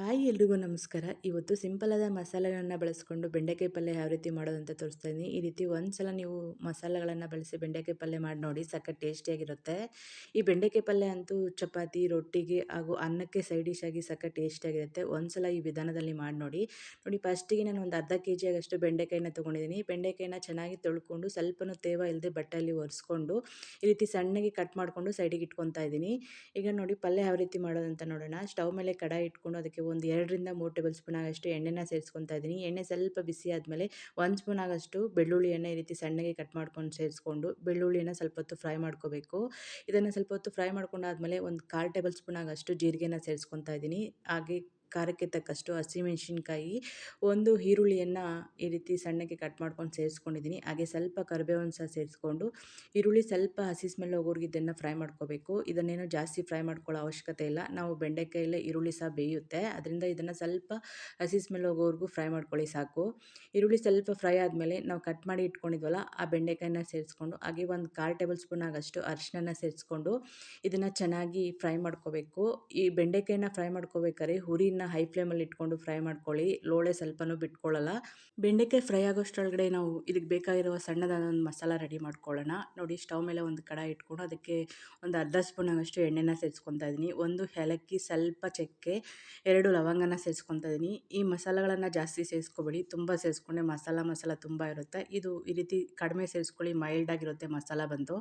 Hi ಎಲ್ರಿಗೂ ನಮಸ್ಕಾರ. ಇವತ್ತು ಸಿಂಪಲಾದ ಮಸಾಲೆಗಳನ್ನು ಬಳಸ್ಕೊಂಡು ಬೆಂಡೆಕಾಯಿ ಪಲ್ಯ ಯಾವ ರೀತಿ ಮಾಡೋದಂತ ತೋರಿಸ್ತಾ ಇದ್ದೀನಿ. ಈ ರೀತಿ ಒಂದು ಸಲ ನೀವು ಮಸಾಲೆಗಳನ್ನು ಬಳಸಿ ಬೆಂಡೆಕಾಯಿ ಪಲ್ಯ ಮಾಡಿ ನೋಡಿ, ಸಖತ್ ಟೇಸ್ಟಿಯಾಗಿರುತ್ತೆ. ಈ ಬೆಂಡೆಕಾಯಿ ಪಲ್ಯ ಅಂತೂ ಚಪಾತಿ, ರೊಟ್ಟಿಗೆ ಹಾಗೂ ಅನ್ನಕ್ಕೆ ಸೈಡ್ ಡಿಶ್ ಆಗಿ ಸಖತ್ ಟೇಸ್ಟಿಯಾಗಿರುತ್ತೆ. ಒಂದು ಸಲ ಈ ವಿಧಾನದಲ್ಲಿ ಮಾಡಿ ನೋಡಿ. ನೋಡಿ ಫಸ್ಟಿಗೆ ನಾನು ಒಂದು ಅರ್ಧ ಕೆ ಜಿ ಆಗಷ್ಟು ಬೆಂಡೆಕಾಯಿನ ತೊಗೊಂಡಿದ್ದೀನಿ. ಬೆಂಡೆಕಾಯಿನ ಚೆನ್ನಾಗಿ ತೊಳ್ಕೊಂಡು ಸ್ವಲ್ಪನೂ ತೇವ ಇಲ್ಲದೆ ಬಟ್ಟೆಯಲ್ಲಿ ಒರೆಸ್ಕೊಂಡು ಈ ರೀತಿ ಸಣ್ಣಗೆ ಕಟ್ ಮಾಡಿಕೊಂಡು ಸೈಡಿಗೆ ಇಟ್ಕೊತಾ ಇದ್ದೀನಿ. ಈಗ ನೋಡಿ, ಪಲ್ಯ ಯಾವ ರೀತಿ ಮಾಡೋದಂತ ನೋಡೋಣ. ಸ್ಟವ್ ಮೇಲೆ ಕಡಾಯಿ ಇಟ್ಕೊಂಡು ಅದಕ್ಕೆ ಒಂದು ಎರಡರಿಂದ ಮೂರು ಟೇಬಲ್ ಸ್ಪೂನ್ ಆಗೋಷ್ಟು ಎಣ್ಣೆನ ಸೇರಿಸ್ಕೊತಾ ಇದ್ದೀನಿ. ಎಣ್ಣೆ ಸ್ವಲ್ಪ ಬಿಸಿ ಆದಮೇಲೆ ಒಂದು ಸ್ಪೂನ್ ಆಗೋಷ್ಟು ಬೆಳ್ಳುಳ್ಳಿಯನ್ನು ಈ ರೀತಿ ಸಣ್ಣಗೆ ಕಟ್ ಮಾಡ್ಕೊಂಡು ಸೇರಿಸ್ಕೊಂಡು ಬೆಳ್ಳುಳ್ಳಿಯನ್ನು ಸ್ವಲ್ಪ ಹೊತ್ತು ಫ್ರೈ ಮಾಡ್ಕೋಬೇಕು. ಇದನ್ನು ಸ್ವಲ್ಪ ಹೊತ್ತು ಫ್ರೈ ಮಾಡ್ಕೊಂಡಾದ್ಮೇಲೆ ಒಂದು ಕಾಲು ಟೇಬಲ್ ಸ್ಪೂನ್ ಆಗೋಷ್ಟು ಜೀರಿಗೆನ ಸೇರಿಸ್ಕೊತಾ ಇದ್ದೀನಿ. ಹಾಗೆ ಖಾರಕ್ಕೆ ತಕ್ಕಷ್ಟು ಹಸಿಮೆಣ್ಸಿನ್ಕಾಯಿ ಒಂದು ಈರುಳ್ಳಿಯನ್ನು ಈ ರೀತಿ ಸಣ್ಣಗೆ ಕಟ್ ಮಾಡ್ಕೊಂಡು ಸೇರಿಸ್ಕೊಂಡಿದ್ದೀನಿ. ಹಾಗೆ ಸ್ವಲ್ಪ ಕರಿಬೇವನ್ನು ಸಹ ಸೇರಿಸ್ಕೊಂಡು ಈರುಳ್ಳಿ ಸ್ವಲ್ಪ ಹಸಿ ಸ್ಮೆಲ್ ಹೋಗೋರ್ಗೆ ಇದನ್ನು ಫ್ರೈ ಮಾಡ್ಕೋಬೇಕು. ಇದನ್ನೇನು ಜಾಸ್ತಿ ಫ್ರೈ ಮಾಡ್ಕೊಳ್ಳೋ ಅವಶ್ಯಕತೆ ಇಲ್ಲ. ನಾವು ಬೆಂಡೆಕಾಯಲ್ಲೇ ಈರುಳ್ಳಿ ಸಹ ಬೇಯುತ್ತೆ. ಅದರಿಂದ ಇದನ್ನು ಸ್ವಲ್ಪ ಹಸಿ ಸ್ಮೆಲ್ ಹೋಗೋವರೆಗೂ ಫ್ರೈ ಮಾಡ್ಕೊಳ್ಳಿ ಸಾಕು. ಈರುಳ್ಳಿ ಸ್ವಲ್ಪ ಫ್ರೈ ಆದಮೇಲೆ ನಾವು ಕಟ್ ಮಾಡಿ ಇಟ್ಕೊಂಡಿದ್ವಲ್ಲ, ಆ ಬೆಂಡೆಕಾಯಿನ ಸೇರಿಸ್ಕೊಂಡು, ಹಾಗೆ ಒಂದು ಕಾಲು ಟೇಬಲ್ ಸ್ಪೂನ್ ಆಗಷ್ಟು ಅರಿಶಿನ ಸೇರಿಸ್ಕೊಂಡು ಇದನ್ನು ಚೆನ್ನಾಗಿ ಫ್ರೈ ಮಾಡ್ಕೋಬೇಕು. ಈ ಬೆಂಡೆಕಾಯಿನ ಫ್ರೈ ಮಾಡ್ಕೋಬೇಕಾದ್ರೆ ಹುರಿನ ಹೈ ಫ್ಲೇಮಲ್ಲಿ ಇಟ್ಕೊಂಡು ಫ್ರೈ ಮಾಡ್ಕೊಳ್ಳಿ. ಲೋಳೆ ಸ್ವಲ್ಪನೂ ಬಿಟ್ಕೊಳ್ಳಲ್ಲ. ಬೆಂಡೆಕಾಯಿ ಫ್ರೈ ಆಗೋಷ್ಟೊಳಗಡೆ ನಾವು ಇದಕ್ಕೆ ಬೇಕಾಗಿರುವ ಸಣ್ಣದಾದ ಒಂದು ಮಸಾಲ ರೆಡಿ ಮಾಡ್ಕೊಳ್ಳೋಣ. ನೋಡಿ ಸ್ಟವ್ ಮೇಲೆ ಒಂದು ಕಡಾಯಿ ಇಟ್ಕೊಂಡು ಅದಕ್ಕೆ ಒಂದು ಅರ್ಧ ಸ್ಪೂನ್ ಆಗೋಷ್ಟು ಎಣ್ಣೆನ ಸೇರಿಸ್ಕೊತಾ ಇದ್ದೀನಿ. ಒಂದು ಏಲಕ್ಕಿ ಸ್ವಲ್ಪ ಚಕ್ಕೆ, ಎರಡು ಲವಂಗನ ಸೇರಿಸ್ಕೊತಾ ಇದ್ದೀನಿ. ಈ ಮಸಾಲೆಗಳನ್ನು ಜಾಸ್ತಿ ಸೇರಿಸ್ಕೊಬೇಡಿ ತುಂಬ ಸೇರಿಸ್ಕೊಂಡೆ ಮಸಾಲ ಮಸಾಲ ತುಂಬ ಇರುತ್ತೆ. ಇದು ಈ ರೀತಿ ಕಡಿಮೆ ಸೇರಿಸ್ಕೊಳ್ಳಿ ಮೈಲ್ಡ್ ಆಗಿರುತ್ತೆ ಮಸಾಲ ಬಂದು.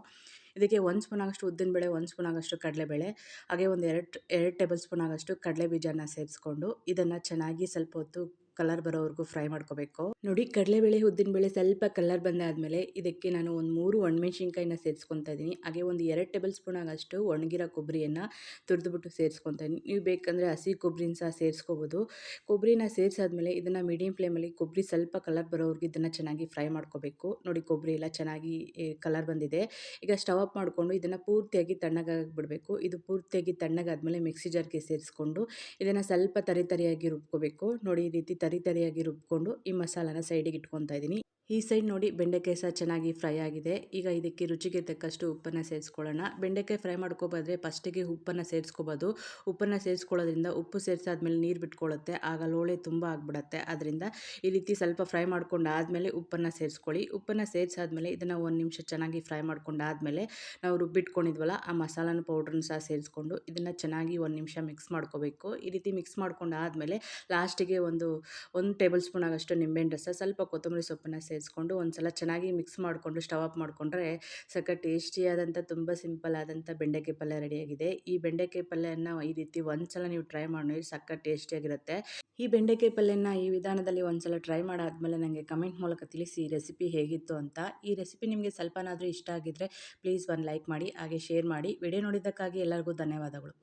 ಇದಕ್ಕೆ ಒಂದು ಸ್ಪೂನ್ ಆಗಷ್ಟು ಉದ್ದಿನಬೇಳೆ, ಒಂದು ಸ್ಪೂನ್ ಆಗೋಷ್ಟು ಕಡಲೆಬೇಳೆ, ಹಾಗೆ ಒಂದು ಎರಡು ಎರಡು ಟೇಬಲ್ ಸ್ಪೂನ್ ಆಗಷ್ಟು ಕಡಲೆ ಬೀಜನ ಸೇರಿಸ್ಕೊಂಡು ಇದನ್ನು ಚೆನ್ನಾಗಿ ಸ್ವಲ್ಪ ಹೊತ್ತು ಕಲರ್ ಬರೋವರೆಗೂ ಫ್ರೈ ಮಾಡ್ಕೋಬೇಕು. ನೋಡಿ, ಕಡಲೆಬೇಳೆ ಉದ್ದಿನಬೇಳೆ ಸ್ವಲ್ಪ ಕಲರ್ ಬಂದಾದ್ಮೇಲೆ ಇದಕ್ಕೆ ನಾನು ಒಂದು ಮೂರು ಒಣಮೆಣ್ಸಿನ್ಕಾಯಿನ ಸೇರಿಸ್ಕೊತಾ ಇದ್ದೀನಿ. ಹಾಗೆ ಒಂದು ಎರಡು ಟೇಬಲ್ ಸ್ಪೂನ್ ಆಗಷ್ಟು ಒಣಗಿರೋ ಕೊಬ್ಬರಿಯನ್ನು ತುರಿದ್ಬಿಟ್ಟು ಸೇರಿಸ್ಕೊತಾ ಇದ್ದೀನಿ. ನೀವು ಬೇಕಂದರೆ ಹಸಿ ಕೊಬ್ಬರಿನ ಸಹ ಸೇರಿಸ್ಕೋಬೋದು. ಕೊಬ್ಬರಿನ ಸೇರಿಸಾದ್ಮೇಲೆ ಇದನ್ನು ಮೀಡಿಯಂ ಫ್ಲೇಮಲ್ಲಿ ಕೊಬ್ಬರಿ ಸ್ವಲ್ಪ ಕಲರ್ ಬರೋವರೆಗೂ ಇದನ್ನು ಚೆನ್ನಾಗಿ ಫ್ರೈ ಮಾಡ್ಕೋಬೇಕು. ನೋಡಿ, ಕೊಬ್ಬರಿ ಎಲ್ಲ ಚೆನ್ನಾಗಿ ಕಲರ್ ಬಂದಿದೆ. ಈಗ ಸ್ಟವ್ ಆಫ್ ಮಾಡಿಕೊಂಡು ಇದನ್ನು ಪೂರ್ತಿಯಾಗಿ ತಣ್ಣಗಾಗಿ ಬಿಡಬೇಕು. ಇದು ಪೂರ್ತಿಯಾಗಿ ತಣ್ಣಗಾದ್ಮೇಲೆ ಮಿಕ್ಸಿ ಜಾರ್ಗೆ ಸೇರಿಸ್ಕೊಂಡು ಇದನ್ನು ಸ್ವಲ್ಪ ತರಿ ತರಿಯಾಗಿ ರುಬ್ಕೋಬೇಕು. ನೋಡಿ, ಈ ರೀತಿ ತರಿಯಾಗಿ ರುಬ್ಕೊಂಡು ಈ ಮಸಾಲಾನ ಸೈಡಿಗೆ ಇಟ್ಕೊತಾ ಇದ್ದೀನಿ. ಈ ಸೈಡ್ ನೋಡಿ ಬೆಂಡೆಕಾಯಿ ಸಹ ಚೆನ್ನಾಗಿ ಫ್ರೈ ಆಗಿದೆ. ಈಗ ಇದಕ್ಕೆ ರುಚಿಗೆ ತಕ್ಕಷ್ಟು ಉಪ್ಪನ್ನು ಸೇರಿಸ್ಕೊಳ್ಳೋಣ. ಬೆಂಡೆಕಾಯಿ ಫ್ರೈ ಮಾಡ್ಕೋಬಾದ್ರೆ ಫಸ್ಟಿಗೆ ಉಪ್ಪನ್ನು ಸೇರಿಸ್ಕೋಬೋದು. ಉಪ್ಪನ್ನು ಸೇರಿಸ್ಕೊಳ್ಳೋದ್ರಿಂದ ಉಪ್ಪು ಸೇರಿಸಾದ್ಮೇಲೆ ನೀರು ಬಿಟ್ಕೊಳ್ಳುತ್ತೆ ಆಗ ಲೋಳೆ ತುಂಬ ಆಗಿಬಿಡತ್ತೆ. ಅದರಿಂದ ಈ ರೀತಿ ಸ್ವಲ್ಪ ಫ್ರೈ ಮಾಡ್ಕೊಂಡು ಆದಮೇಲೆ ಉಪ್ಪನ್ನು ಸೇರಿಸ್ಕೊಳ್ಳಿ. ಉಪ್ಪನ್ನು ಸೇರಿಸಾದ್ಮೇಲೆ ಇದನ್ನು ಒಂದು ನಿಮಿಷ ಚೆನ್ನಾಗಿ ಫ್ರೈ ಮಾಡ್ಕೊಂಡು ಆದಮೇಲೆ ನಾವು ರುಬ್ಬಿಟ್ಕೊಂಡಿದ್ವಲ್ಲ, ಆ ಮಸಾಲಾನ ಪೌಡ್ರನ್ನ ಸಹ ಸೇರಿಸ್ಕೊಂಡು ಇದನ್ನು ಚೆನ್ನಾಗಿ ಒಂದು ನಿಮಿಷ ಮಿಕ್ಸ್ ಮಾಡ್ಕೋಬೇಕು. ಈ ರೀತಿ ಮಿಕ್ಸ್ ಮಾಡ್ಕೊಂಡು ಆದಮೇಲೆ ಲಾಸ್ಟಿಗೆ ಒಂದು ಒಂದು ಟೇಬಲ್ ಸ್ಪೂನ್ ಆಗೋಷ್ಟು ನಿಂಬೆಹಣ್ಣು ರಸ, ಸ್ವಲ್ಪ ಕೊತ್ತಂಬರಿ ಸೊಪ್ಪನ್ನು ಸೇರಿಸ್ಕೊಂಡು ಒಂದು ಸಲ ಚೆನ್ನಾಗಿ ಮಿಕ್ಸ್ ಮಾಡಿಕೊಂಡು ಸ್ಟವ್ ಆಫ್ ಮಾಡಿಕೊಂಡ್ರೆ ಸಖತ್ ಟೇಸ್ಟಿಯಾದಂಥ, ತುಂಬ ಸಿಂಪಲ್ ಆದಂಥ ಬೆಂಡೆಕಾಯಿ ಪಲ್ಯ ರೆಡಿಯಾಗಿದೆ. ಈ ಬೆಂಡೆಕಾಯಿ ಪಲ್ಯನ ಈ ರೀತಿ ಒಂದು ಸಲ ನೀವು ಟ್ರೈ ಮಾಡಿ ಸಖತ್ ಟೇಸ್ಟಿಯಾಗಿರುತ್ತೆ. ಈ ಬೆಂಡೆಕಾಯಿ ಪಲ್ಯನ ಈ ವಿಧಾನದಲ್ಲಿ ಒಂದು ಸಲ ಟ್ರೈ ಮಾಡಾದ್ಮೇಲೆ ನನಗೆ ಕಮೆಂಟ್ ಮೂಲಕ ತಿಳಿಸಿ ಈ ರೆಸಿಪಿ ಹೇಗಿತ್ತು ಅಂತ. ಈ ರೆಸಿಪಿ ನಿಮಗೆ ಸ್ವಲ್ಪನಾದರೂ ಇಷ್ಟ ಆಗಿದ್ದರೆ ಪ್ಲೀಸ್ ಒಂದು ಲೈಕ್ ಮಾಡಿ, ಹಾಗೆ ಶೇರ್ ಮಾಡಿ. ವಿಡಿಯೋ ನೋಡಿದ್ದಕ್ಕಾಗಿ ಎಲ್ಲರಿಗೂ ಧನ್ಯವಾದಗಳು.